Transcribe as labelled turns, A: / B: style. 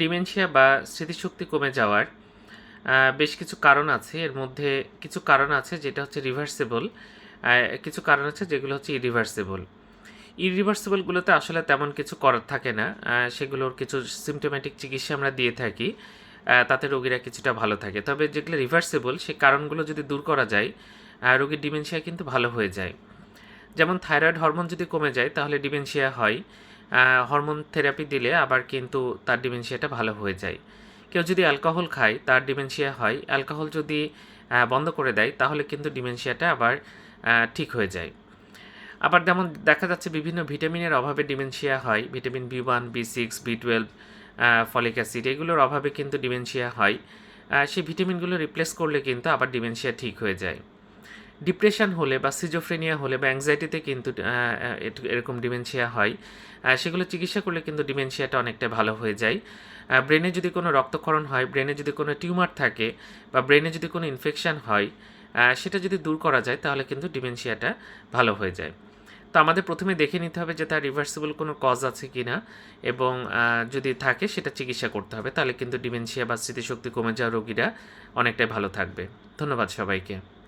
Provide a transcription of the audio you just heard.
A: Dementia বা স্মৃতিশক্তি কমে যাওয়ার বেশ কিছু কারণ আছে। এর মধ্যে কিছু কারণ আছে যেটা হচ্ছে রিভার্সেবল কিছু কারণ আছে যেগুলো হচ্ছে ইরিভার্সেবল ইরিভার্সেবলগুলোতে আসলে তেমন কিছু করার থাকে না। সেগুলোর কিছু সিমটোম্যাটিক চিকিৎসা আমরা দিয়ে থাকি তাতে রোগীরা কিছুটা ভালো থাকে। তবে যেগুলো রিভার্সেবল সেই কারণগুলো যদি দূর করা যায় রোগীর ডিমেনশিয়া কিন্তু ভালো হয়ে যায়। যেমন থাইরয়েড হরমোন যদি কমে যায়, তাহলে ডিমেনশিয়া হয়। হরমোন থেরাপি দিলে আবার কিন্তু তার ডিমেনশিয়াটা ভালো হয়ে যায়। কেউ যদি অ্যালকোহল খায়, তার ডিমেনশিয়া হয়। অ্যালকোহল যদি বন্ধ করে দেয়, তাহলে কিন্তু ডিমেনশিয়াটা আবার ঠিক হয়ে যায়। আবার যেমন দেখা যাচ্ছে বিভিন্ন ভিটামিনের অভাবে ডিমেনশিয়া হয়। Vitamin B one B six B twelve folic acid এগুলোর অভাবে কিন্তু ডিমেনশিয়া হয়। সেই ভিটামিনগুলো রিপ্লেস করলে কিন্তু আবার ডিমেনশিয়া ঠিক হয়ে যায়। ডিপ্রেশন হলে বা সিজোফ্রেনিয়া হলে বা অ্যাংজাইটিতে কিন্তু এরকম ডিমেনশিয়া হয় সেগুলো চিকিৎসা করলে কিন্তু ডিমেনশিয়াটা অনেকটা ভালো হয়ে যায়। ব্রেনে যদি কোনো রক্তক্ষরণ হয় ব্রেনে যদি কোনো টিউমার থাকে বা ব্রেনে যদি কোনো ইনফেকশান হয় সেটা যদি দূর করা যায়, তাহলে কিন্তু ডিমেনশিয়াটা ভালো হয়ে যায়। তো আমাদের প্রথমে দেখে নিতে হবে যে তার রিভার্সিবল কোনো কজ আছে কি না এবং যদি থাকে সেটা চিকিৎসা করতে হবে, তাহলে কিন্তু ডিমেনশিয়া বা স্মৃতিশক্তি কমে যাওয়া রোগীরা অনেকটাই ভালো থাকবে। ধন্যবাদ সবাইকে।